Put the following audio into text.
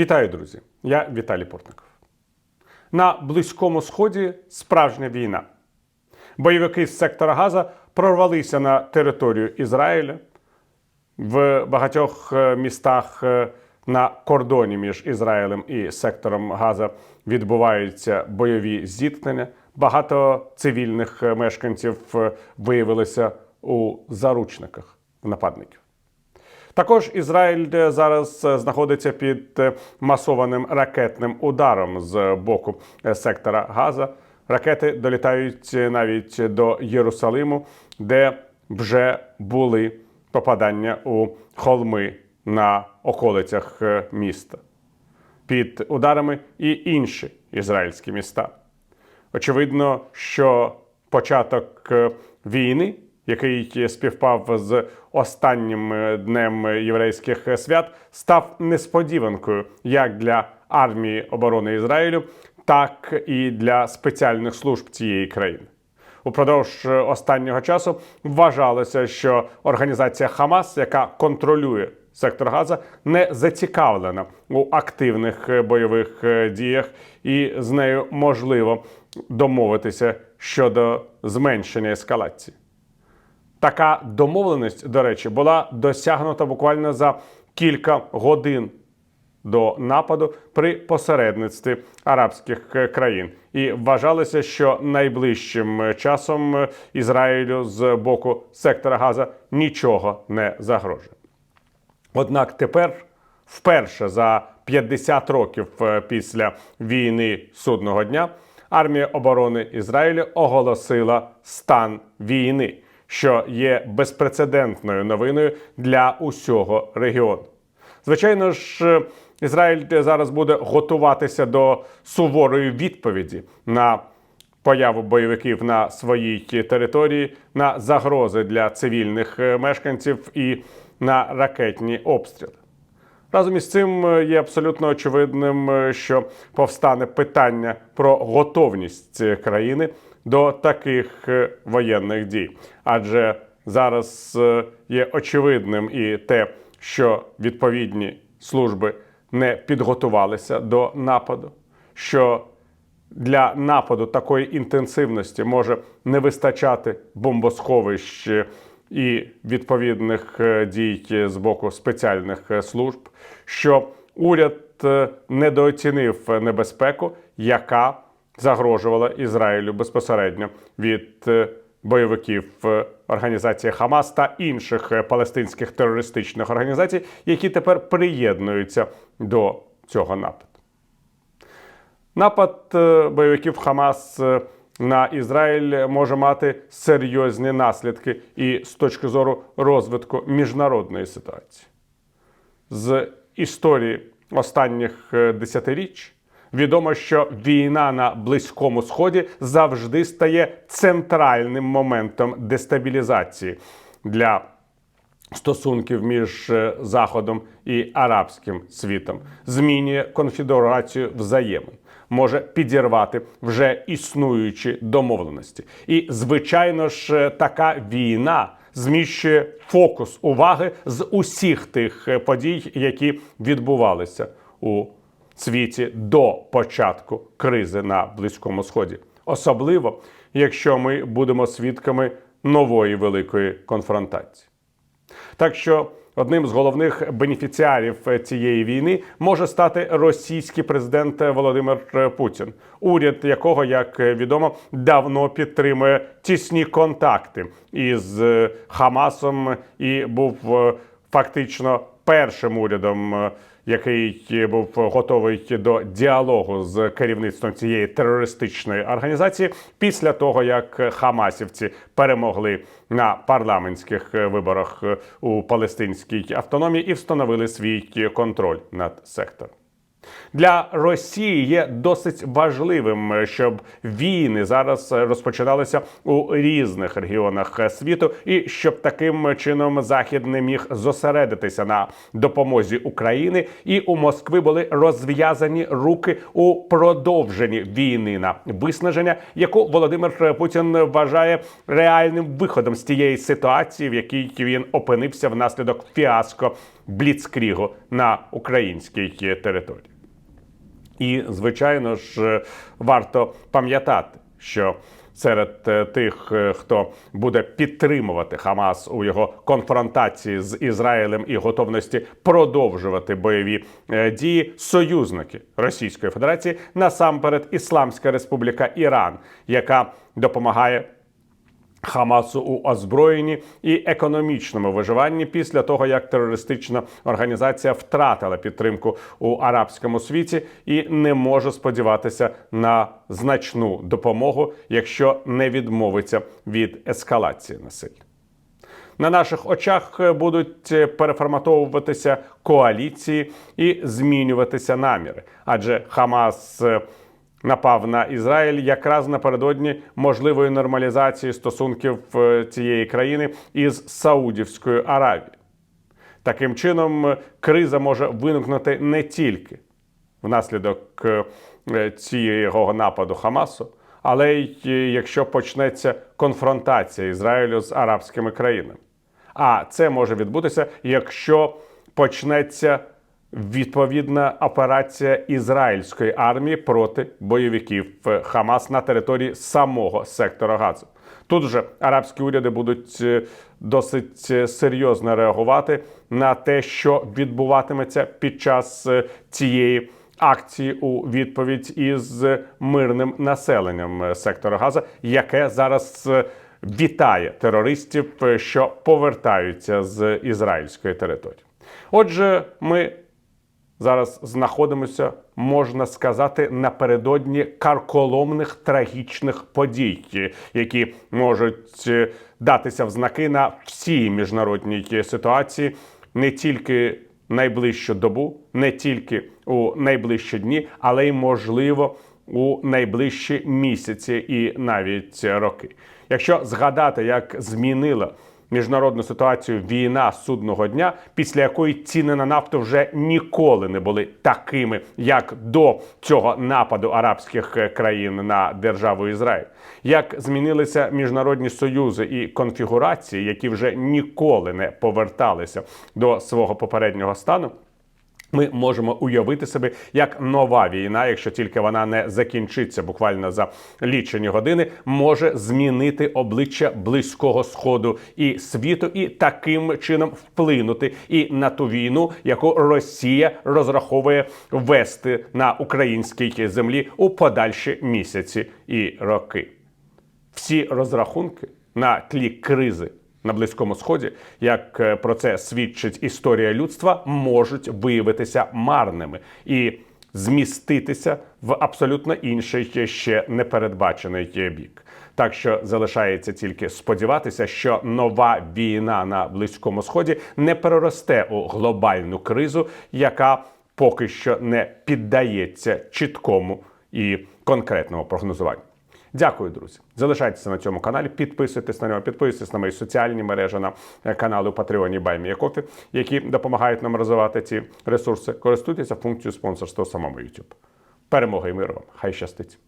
Вітаю, друзі! Я Віталій Портников. На Близькому Сході справжня війна. Бойовики з сектора Газа прорвалися на територію Ізраїля. В багатьох е, містах е, на кордоні між Ізраїлем і сектором Газа відбуваються бойові зіткнення. Багато цивільних е, мешканців виявилися у заручниках нападників. Також Ізраїль е, зараз е, знаходиться під е, масованим ракетним ударом з боку сектора Газа. Ракети долітають навіть до Єрусалиму, де вже були попадання у холми на околицях міста. Під ударами і інші ізраїльські міста. Очевидно, що початок війни, який співпав з останнім е, днем єврейських свят, став несподіванкою як для армії оборони Ізраїлю, так і для спеціальних служб цієї країни. Упродовж е, останнього часу вважалося, що організація Хамас, яка контролює сектор Газа, не зацікавлена у активних е, бойових діях, і з нею можливо домовитися щодо зменшення ескалації. Така домовленість, до речі, була досягнута буквально за кілька годин до нападу при посередництві арабських е, країн, і вважалося, що найближчим е, часом е, Ізраїлю з боку сектора Газа нічого не загрожує. Однак тепер, вперше за 50 років після війни судного дня, армія оборони Ізраїлю оголосила стан війни, що є безпрецедентною новиною для усього регіону. Звичайно ж, Ізраїль зараз буде готуватися до суворої відповіді на появу бойовиків на своїй території, на загрози для цивільних е, мешканців і на ракетні обстріли. Разом із цим е, є абсолютно очевидним, е, що повстане питання про готовність країни до таких е, воєнних дій. Адже зараз е, є очевидним і те, що відповідні служби не підготувалися до нападу, що для нападу такої інтенсивності може не вистачати бомбосховищ і відповідних е, дій з боку спеціальних служб, що уряд недооцінив небезпеку, яка загрожувала Ізраїлю безпосередньо від е, бойовиків е, організації Хамас та інших е, палестинських терористичних організацій, які тепер приєднуються до цього нападу. Напад бойовиків Хамас на Ізраїль може мати серйозні наслідки і з точки зору розвитку міжнародної ситуації. З історії останніх десятиріч відомо, що війна на Близькому Сході завжди стає центральним моментом дестабілізації для стосунків між е, Заходом і арабським світом, змінює конфігурацію взаємин, може підірвати вже існуючі домовленості. І, звичайно ж, е, така війна зміщує фокус уваги з усіх тих е, подій, які відбувалися у світі до початку кризи на Близькому Сході, особливо якщо ми будемо свідками нової великої конфронтації. Так що одним з головних бенефіціарів е, цієї війни може стати російський президент Володимир е, Путін, уряд якого, як е, відомо, давно підтримує тісні контакти із е, Хамасом і був е, фактично першим урядом. Е, Який був готовий до діалогу з керівництвом цієї терористичної організації після того, як Хамасівці перемогли на парламентських е, виборах е, у палестинській автономії і встановили свій контроль над сектором. Для Росії є досить важливим, е, щоб війни зараз е, розпочиналися у різних регіонах е, світу, і щоб таким чином Захід не міг зосередитися на допомозі України, і у Москви були розв'язані руки у продовженні війни на виснаження, яку Володимир Путін вважає реальним виходом з тієї ситуації, в якій він опинився внаслідок фіаско Бліцкрігу на українській території. І, звичайно ж, варто пам'ятати, що серед е, тих, е, хто буде підтримувати Хамас у його конфронтації з Ізраїлем і готовності продовжувати бойові е, дії, союзники Російської Федерації, насамперед Ісламська Республіка Іран, яка допомагає. Хамасу у озброєнні і економічному виживанні після того, як терористична організація втратила підтримку у арабському світі і не може сподіватися на значну допомогу, якщо не відмовиться від ескалації насилля. На наших очах будуть переформатовуватися коаліції і змінюватися наміри, адже Хамас е, напав на Ізраїль якраз напередодні можливої нормалізації стосунків е, цієї країни із Саудівською Аравією. Таким чином, е, криза може виникнути не тільки внаслідок е, цього нападу Хамасу, але й якщо почнеться конфронтація Ізраїлю з арабськими країнами. А це може відбутися, якщо почнеться відповідна операція ізраїльської армії проти бойовиків е, Хамас на території самого сектора Газу. Тут же арабські уряди будуть е, досить е, серйозно реагувати на те, що відбуватиметься під час цієї акції у відповідь із мирним населенням сектора Газа, яке зараз вітає терористів, що повертаються з ізраїльської території. Отже, ми зараз знаходимося, можна сказати, напередодні карколомних трагічних подій, які можуть е, датися в знаки на всій міжнародній ситуації, не тільки найближчу добу, не тільки у найближчі дні, але й можливо у найближчі місяці і навіть роки. Якщо згадати, як змінила міжнародну ситуацію війна судного дня, після якої ціни на нафту вже ніколи не були такими, як до цього нападу арабських е, країн на державу Ізраїль. Як змінилися міжнародні союзи і конфігурації, які вже ніколи не поверталися до свого попереднього стану. Ми можемо уявити собі як нова війна, якщо тільки вона не закінчиться буквально за лічені години, може змінити обличчя близького сходу і світу, і таким чином вплинути і на ту війну, яку Росія розраховує вести на українській землі у подальші місяці і роки. Всі розрахунки на тлі кризи на Близькому Сході, як е, про це свідчить історія людства, можуть виявитися марними і зміститися в абсолютно інший ще непередбачений бік. Так що залишається тільки сподіватися, що нова війна на Близькому Сході не переросте у глобальну кризу, яка поки що не піддається чіткому і конкретному прогнозуванню. Дякую, друзі. Залишайтеся на цьому каналі, підписуйтесь на нього, підписуйтесь на мої соціальні мережі, на е, канали у Патреоні Байміякофі, які допомагають нам розвивати ці ресурси. Користуйтеся функцією спонсорства самому YouTube. Перемоги і миру вам! Хай щастить!